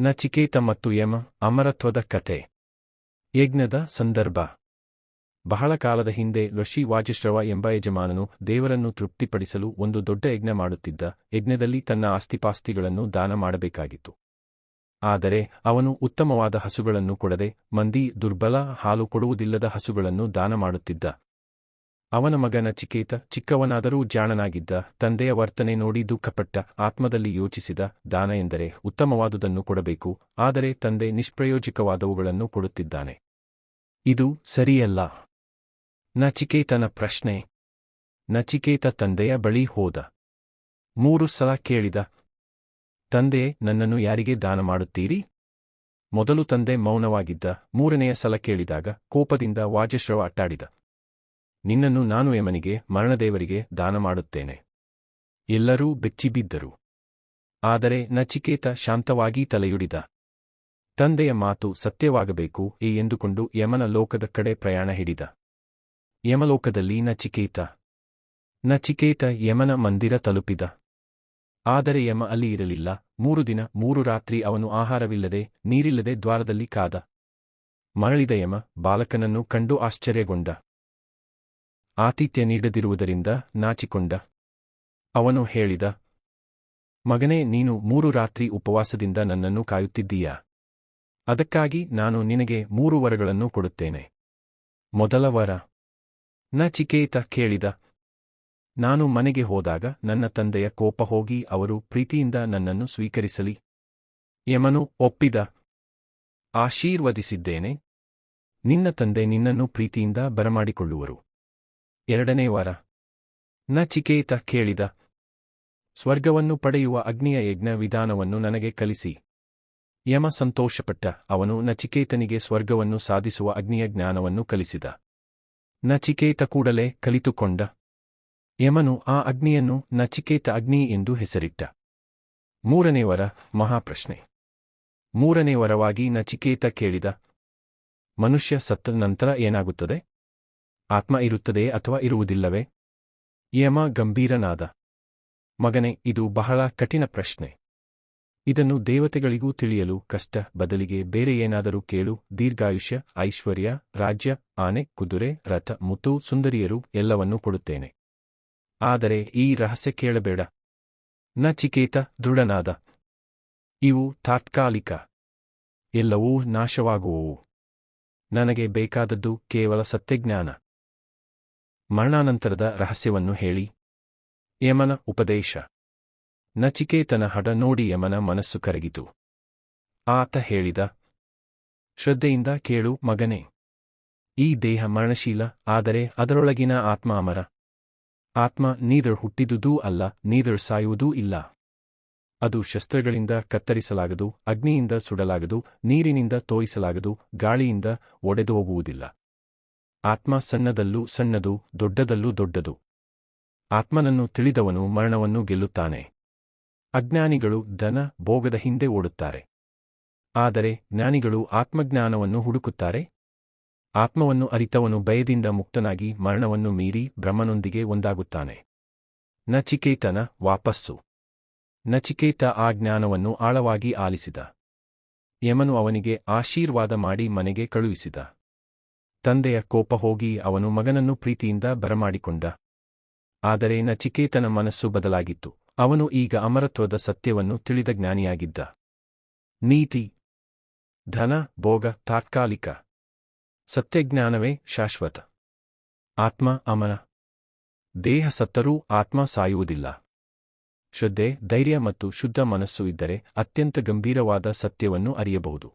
ನಚಿಕೇತ ಮತ್ತು ಯಮ, ಅಮರತ್ವದ ಕತೆ ಯಜ್ಞದ ಸಂದರ್ಭ. ಬಹಳ ಕಾಲದ ಹಿಂದೆ ಋಷಿ ವಾಜಶ್ರವ ಎಂಬ ಯಜಮಾನನು ದೇವರನ್ನು ತೃಪ್ತಿಪಡಿಸಲು ಒಂದು ದೊಡ್ಡ ಯಜ್ಞ ಮಾಡುತ್ತಿದ್ದ, ಯಜ್ಞದಲ್ಲಿ ತನ್ನ ಆಸ್ತಿಪಾಸ್ತಿಗಳನ್ನು ದಾನ ಮಾಡಬೇಕಾಗಿತ್ತು. ಆದರೆ, ಅವನು ಉತ್ತಮವಾದ ಹಸುಗಳನ್ನು ಕೊಡದೆ, ಮಂದಿ ದುರ್ಬಲ ಹಾಲು ಕೊಡುವುದಿಲ್ಲದ ಹಸುಗಳನ್ನು ದಾನ ಮಾಡುತ್ತಿದ್ದ. ಅವನ ಮಗ ಚಿಕೇತ, ಚಿಕ್ಕವನಾದರೂ ಜಾಣನಾಗಿದ್ದ, ತಂದೆಯ ವರ್ತನೆ ನೋಡಿ ದುಃಖಪಟ್ಟ, ಆತ್ಮದಲ್ಲಿ ಯೋಚಿಸಿದ ದಾನ ಎಂದರೆ ಉತ್ತಮವಾದುದನ್ನು ಕೊಡಬೇಕು, ಆದರೆ ತಂದೆ ನಿಷ್ಪ್ರಯೋಜಕವಾದವುಗಳನ್ನು ಕೊಡುತ್ತಿದ್ದಾನೆ. ಇದು ಸರಿಯಲ್ಲ. ನಚಿಕೇತನ ಪ್ರಶ್ನೆ. ನಚಿಕೇತ ತಂದೆಯ ಬಳಿ ಹೋದ. ಮೂರು ಸಲ ಕೇಳಿದ. ತಂದೆ, ನನ್ನನ್ನು ಯಾರಿಗೆ ದಾನ ಮಾಡುತ್ತೀರಿ? ಮೊದಲು ತಂದೆ ಮೌನವಾಗಿದ್ದ, ಮೂರನೆಯ ಸಲ ಕೇಳಿದಾಗ ಕೋಪದಿಂದ ವಾಜಶ್ರವ ಅಟ್ಟಾಡಿದ. ನಿನ್ನನ್ನು ನಾನು ಯಮನಿಗೆ, ಮರಣದೇವರಿಗೆ ದಾನ ಮಾಡುತ್ತೇನೆ ಎಲ್ಲರೂ ಬೆಚ್ಚಿಬಿದ್ದರು. ಆದರೆ ನಚಿಕೇತ ಶಾಂತವಾಗಿ ತಲೆಯುಡಿದ. ತಂದೆಯ ಮಾತು ಸತ್ಯವಾಗಬೇಕು ಈ ಎಂದುಕೊಂಡು ಯಮನ ಲೋಕದ ಕಡೆ ಪ್ರಯಾಣ ಹಿಡಿದ. ಯಮಲೋಕದಲ್ಲಿ ನಚಿಕೇತ. ನಚಿಕೇತ ಯಮನ ಮಂದಿರ ತಲುಪಿದ. ಆದರೆ ಯಮ ಅಲ್ಲಿ ಇರಲಿಲ್ಲ. ಮೂರು ದಿನ, ಮೂರು ರಾತ್ರಿ ಅವನು ಆಹಾರವಿಲ್ಲದೆ, ನೀರಿಲ್ಲದೆ ದ್ವಾರದಲ್ಲಿ ಕಾದ. ಮರಳಿದ ಯಮ ಬಾಲಕನನ್ನು ಕಂಡು ಆಶ್ಚರ್ಯಗೊಂಡ. ಆತಿಥ್ಯ ನೀಡದಿರುವುದರಿಂದ ನಾಚಿಕೊಂಡ. ಅವನು ಹೇಳಿದ, ಮಗನೇ, ನೀನು ಮೂರು ರಾತ್ರಿ ಉಪವಾಸದಿಂದ ನನ್ನನ್ನು ಕಾಯುತ್ತಿದ್ದೀಯಾ? ಅದಕ್ಕಾಗಿ ನಾನು ನಿನಗೆ ಮೂರು ವರಗಳನ್ನು ಕೊಡುತ್ತೇನೆ. ಮೊದಲ ವರ, ನಚಿಕೇತ ಕೇಳಿದ, ನಾನು ಮನೆಗೆ ಹೋದಾಗ ನನ್ನ ತಂದೆಯ ಕೋಪ ಹೋಗಿ ಅವರು ಪ್ರೀತಿಯಿಂದ ನನ್ನನ್ನು ಸ್ವೀಕರಿಸಲಿ. ಯಮನು ಒಪ್ಪಿದ, ಆಶೀರ್ವದಿಸಿದ್ದೇನೆ. ನಿನ್ನ ತಂದೆ ನಿನ್ನನ್ನು ಪ್ರೀತಿಯಿಂದ ಬರಮಾಡಿಕೊಳ್ಳುವರು. ಎರಡನೇ ವಾರ. ನಚಿಕೇತ ಕೇಳಿದ, ಸ್ವರ್ಗವನ್ನು ಪಡೆಯುವ ಅಗ್ನಿಯ ಯಜ್ಞ ವಿಧಾನವನ್ನು ನನಗೆ ಕಲಿಸಿ. ಯಮ ಸಂತೋಷಪಟ್ಟ, ಅವನು ನಚಿಕೇತನಿಗೆ ಸ್ವರ್ಗವನ್ನು ಸಾಧಿಸುವ ಅಗ್ನಿಯ ಜ್ಞಾನವನ್ನು ಕಲಿಸಿದ. ನಚಿಕೇತ ಕೂಡಲೇ ಕಲಿತುಕೊಂಡ, ಯಮನು ಆ ಅಗ್ನಿಯನ್ನು ನಚಿಕೇತ ಅಗ್ನಿ ಎಂದು ಹೆಸರಿಟ್ಟ. ಮೂರನೇ ವರ, ಮಹಾಪ್ರಶ್ನೆ. ಮೂರನೇ ವರವಾಗಿ ನಚಿಕೇತ ಕೇಳಿದ, ಮನುಷ್ಯ ಸತ್ತ ನಂತರ ಏನಾಗುತ್ತದೆ? ಆತ್ಮ ಇರುತ್ತದೆ ಅಥವಾ ಇರುವುದಿಲ್ಲವೇ? ಯಮ ಗಂಭೀರನಾದ. ಮಗನೇ, ಇದು ಬಹಳ ಕಠಿಣ ಪ್ರಶ್ನೆ. ಇದನ್ನು ದೇವತೆಗಳಿಗೂ ತಿಳಿಯಲು ಕಷ್ಟ, ಬದಲಿಗೆ ಬೇರೆ ಏನಾದರೂ ಕೇಳು, ದೀರ್ಘಾಯುಷ್ಯ, ಐಶ್ವರ್ಯ, ರಾಜ್ಯ, ಆನೆ, ಕುದುರೆ, ರಥ, ಮುತ್ತು, ಸುಂದರಿಯರು ಎಲ್ಲವನ್ನೂ ಕೊಡುತ್ತೇನೆ. ಆದರೆ ಈ ರಹಸ್ಯ ಕೇಳಬೇಡ. ನಚಿಕೇತ ದೃಢನಾದ. ಇವು ತಾತ್ಕಾಲಿಕ. ಎಲ್ಲವೂ ನಾಶವಾಗುವವು. ನನಗೆ ಬೇಕಾದದ್ದು ಕೇವಲ ಸತ್ಯಜ್ಞಾನ. ಮರಣಾನಂತರದ ರಹಸ್ಯವನ್ನು ಹೇಳಿ. ಯಮನ ಉಪದೇಶ. ನಚಿಕೇತನ ಹಡ ನೋಡಿ ಯಮನ ಮನಸ್ಸು ಕರಗಿತು. ಆತ ಹೇಳಿದ, ಶ್ರದ್ಧೆಯಿಂದ ಕೇಳು ಮಗನೇ. ಈ ದೇಹ ಮರಣಶೀಲ, ಆದರೆ ಅದರೊಳಗಿನ ಆತ್ಮ ಅಮರ. ಆತ್ಮ ನೀದರ್ ಹುಟ್ಟಿದುದೂ ಅಲ್ಲ, ನೀದರ್ ಸಾಯುವುದೂ ಇಲ್ಲ. ಅದು ಶಸ್ತ್ರಗಳಿಂದ ಕತ್ತರಿಸಲಾಗದು, ಅಗ್ನಿಯಿಂದ ಸುಡಲಾಗದು, ನೀರಿನಿಂದ ತೋಯಿಸಲಾಗದು, ಗಾಳಿಯಿಂದ ಒಡೆದು ಹೋಗುವುದಿಲ್ಲ. ಆತ್ಮ ಸಣ್ಣದಲ್ಲೂ ಸಣ್ಣದು, ದೊಡ್ಡದಲ್ಲೂ ದೊಡ್ಡದು. ಆತ್ಮನನ್ನು ತಿಳಿದವನು ಮರಣವನ್ನು ಗೆಲ್ಲುತ್ತಾನೆ. ಅಜ್ಞಾನಿಗಳು ಧನ, ಭೋಗದ ಹಿಂದೆ ಓಡುತ್ತಾರೆ. ಆದರೆ ಜ್ಞಾನಿಗಳು ಆತ್ಮಜ್ಞಾನವನ್ನು ಹುಡುಕುತ್ತಾರೆ? ಆತ್ಮವನ್ನು ಅರಿತವನು ಭಯದಿಂದ ಮುಕ್ತನಾಗಿ ಮರಣವನ್ನು ಮೀರಿ ಬ್ರಹ್ಮನೊಂದಿಗೆ ಒಂದಾಗುತ್ತಾನೆ. ನಚಿಕೇತನ ವಾಪಸ್ಸು. ನಚಿಕೇತ ಆ ಜ್ಞಾನವನ್ನು ಆಳವಾಗಿ ಆಲಿಸಿದ. ಯಮನು ಅವನಿಗೆ ಆಶೀರ್ವಾದ ಮಾಡಿ ಮನೆಗೆ ಕಳುಹಿಸಿದ. ತಂದೆಯ ಕೋಪ ಹೋಗಿ ಅವನು ಮಗನನ್ನು ಪ್ರೀತಿಯಿಂದ ಬರಮಾಡಿಕೊಂಡ. ಆದರೆ ನಚಿಕೇತನ ಮನಸ್ಸು ಬದಲಾಗಿತ್ತು. ಅವನು ಈಗ ಅಮರತ್ವದ ಸತ್ಯವನ್ನು ತಿಳಿದ ಜ್ಞಾನಿಯಾಗಿದ್ದ. ನೀತಿ, ಧನ, ಭೋಗ, ತಾತ್ಕಾಲಿಕ. ಸತ್ಯಜ್ಞಾನವೇ ಶಾಶ್ವತ. ಆತ್ಮ ಅಮನ. ದೇಹ ಸತ್ತರೂ ಆತ್ಮ ಸಾಯುವುದಿಲ್ಲ. ಶ್ರದ್ಧೆ, ಧೈರ್ಯ ಮತ್ತು ಶುದ್ಧ ಮನಸ್ಸು ಇದ್ದರೆ ಅತ್ಯಂತ ಗಂಭೀರವಾದ ಸತ್ಯವನ್ನು ಅರಿಯಬಹುದು.